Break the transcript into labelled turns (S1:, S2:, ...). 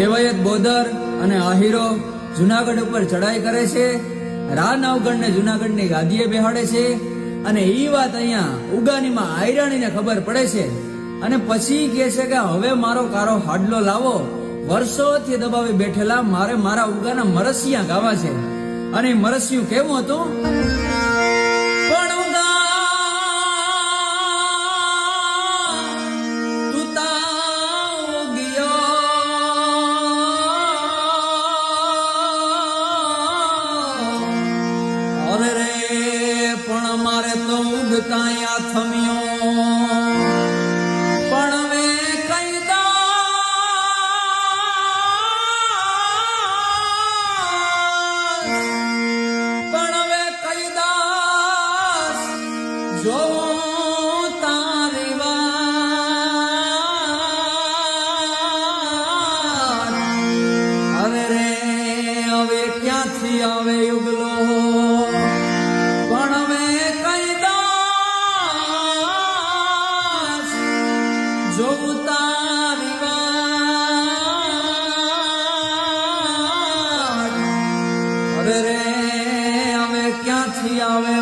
S1: દેવાયત બોદર અને આહિરો જુનાગઢ ઉપર ચડાઈ કરે છે. રા નવગણને જુનાગઢની ગાદીએ બેહાડે છે અને એ વાત અહીંયા ઉગાનીમાં આયરાણીને ખબર પડે છે. અને પછી કહે છે કે હવે મારો કારો હાડલો લાવો. વર્ષોથી દબાવી બેઠેલા મારે મારા ઉગાના મરસિયા ગાવા છે. અને મરસિયું કેવું હતું? પણ મારે તો ઉગતા થમ્યો હવે ક્યાંથી આવે યુગલો? જોઉં તારી વાત હવે રે હવે ક્યાંથી આવે